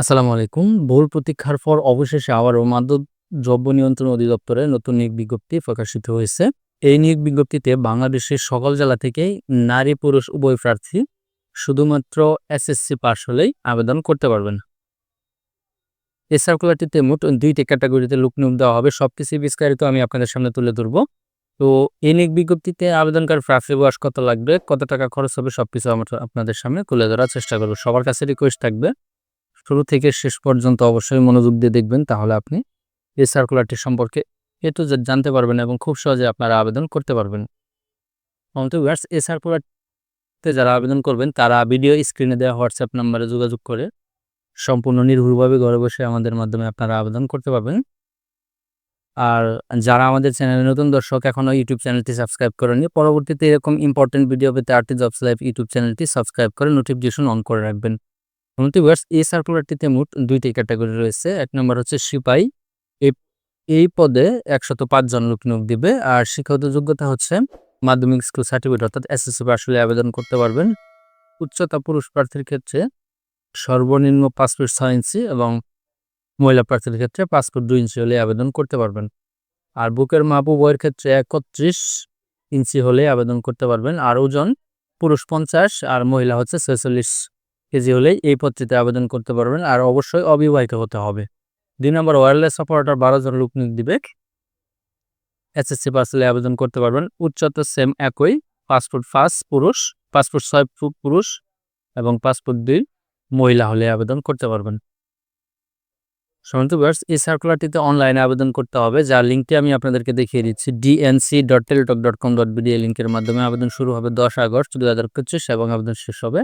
আসসালামু আলাইকুম। বহুল প্রতীক্ষার পর অবশেষে আবারও মাদক দ্রব্য নিয়ন্ত্রণ অধিদপ্তরে নতুন নিয়োগ বিজ্ঞপ্তি প্রকাশিত হয়েছে। এই নিয়োগ বিজ্ঞপ্তিতে বাংলাদেশের সকল জেলা থেকেই নারী পুরুষ উভয় প্রার্থী শুধুমাত্র এসএসসি পাশ হলেই আবেদন করতে পারবেন। এই সার্কুলারটিতে মোট দুইটি ক্যাটাগরিতে লোক নিয়োগ দেওয়া হবে। সবকিছুই বিস্তারিত আমি আপনাদের সামনে তুলে ধরব। তো এই নিয়োগ বিজ্ঞপ্তিতে আবেদনকার প্রার্থীর বয়স কত লাগবে, কত টাকা খরচ হবে সবকিছু আমরা আপনাদের সামনে তুলে ধরার চেষ্টা করব। সবার কাছে রিকোয়েস্ট থাকবে শুরু থেকে শেষ পর্যন্ত অবশ্যই মনোযোগ দিয়ে দেখবেন, তাহলে আপনি এই সার্কুলারটি সম্পর্কে এ জানতে পারবেন এবং খুব সহজে আপনারা আবেদন করতে পারবেন। অন্ত ভিউয়ার্স এই সার্কুলারতে যারা আবেদন করবেন, তারা ভিডিও স্ক্রিনে দেওয়া হোয়াটসঅ্যাপ নাম্বারে যোগাযোগ করে সম্পূর্ণ নির্ভুলভাবে ঘরে বসে আমাদের মাধ্যমে আপনারা আবেদন করতে পারবেন। আর যারা আমাদের চ্যানেলে নতুন দর্শক, এখনও ইউটিউব চ্যানেলটি সাবস্ক্রাইব করেনি পরবর্তীতে এরকম ইম্পর্টেন্ট ভিডিও পেতে আরটি জবস লাইভ ইউটিউব চ্যানেলটি সাবস্ক্রাইব করে নোটিফিকেশন অন করে রাখবেন। ভিউয়ার্স এই সার্কুলারটিতে মোট দুইটি ক্যাটাগরি রয়েছে। এক নম্বর হচ্ছে সিপাই। এই পদে একশত পাঁচজন লোক নিয়োগ দিবে। আর শিক্ষাগত যোগ্যতা হচ্ছে মাধ্যমিক স্কুল সার্টিফিকেট অর্থাৎ এসএসসি আসলে আবেদন করতে পারবেন। উচ্চতা পুরুষ প্রার্থীর ক্ষেত্রে সর্বনিম্ন পাঁচ ছয় ইঞ্চি এবং মহিলা প্রার্থীর ক্ষেত্রে পাঁচ দুই ইঞ্চি হলে আবেদন করতে পারবেন। আর বুকের মাপ উভয়ের ক্ষেত্রে একত্রিশ ইঞ্চি হলে আবেদন করতে পারবেন। আর ওজন পুরুষ পঞ্চাশ, আর মহিলা হচ্ছে ছেচল্লিশ কেজি হলেই এই পদটিতে আবেদন করতে পারবেন। আর অবশ্যই অবিবাহিত হতে হবে। দুই নম্বর ওয়্যারলেস অপারেটর বারো জন লোক নিয়োগ দিবে এসএসসি পার্সেলে আবেদন করতে পারবেন। উচ্চতা সেম একই। পাসপোর্ট ফার্স্ট পুরুষ, পাসপোর্ট ছয় ফুট পুরুষ এবং পাসপোর্ট দুই মহিলা হলে আবেদন করতে পারবেন। সমন্ত এই সার্কুলারটিতে অনলাইনে আবেদন করতে হবে। যার লিঙ্কটি আমি আপনাদেরকে দেখিয়ে দিচ্ছি। DNC dot Teletalk dot com dot BD লিঙ্কের মাধ্যমে আবেদন শুরু হবে দশ আগস্ট দু হাজার পঁচিশ এবং আবেদন শেষ হবে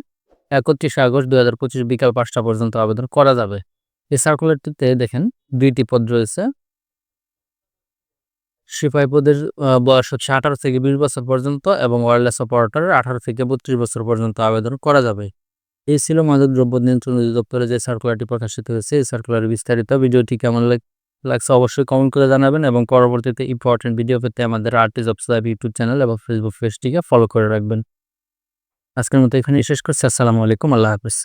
একত্রিশে আগস্ট দু হাজার পঁচিশ বিকাল পাঁচটা পর্যন্ত আবেদন করা যাবে। এই সার্কুলারটিতে দেখেন দুইটি পদ রয়েছে। সিপাহী পদের বয়স হচ্ছে আঠারো থেকে বিশ বছর পর্যন্ত এবং ওয়ারলেস অপারেটরের আঠারো থেকে বত্রিশ বছর পর্যন্ত আবেদন করা যাবে। এই ছিল মাদক দ্রব্য নিয়ন্ত্রণ অধিদপ্তরে যে সার্কুলারটি প্রকাশিত হয়েছে, এই সার্কুলারের বিস্তারিত ভিডিওটি কেমন লাগছে অবশ্যই কমেন্ট করে জানাবেন এবং পরবর্তীতে ইম্পর্টেন্ট ভিডিও পেতে আমাদের আর্টিস অফ ইউটিউব চ্যানেল এবং ফেসবুক পেজটিকে ফলো করে রাখবেন। আজকের মতো এখানে শেষ করছি। আসসালামু আলাইকুম আল্লাহ হাফিজ।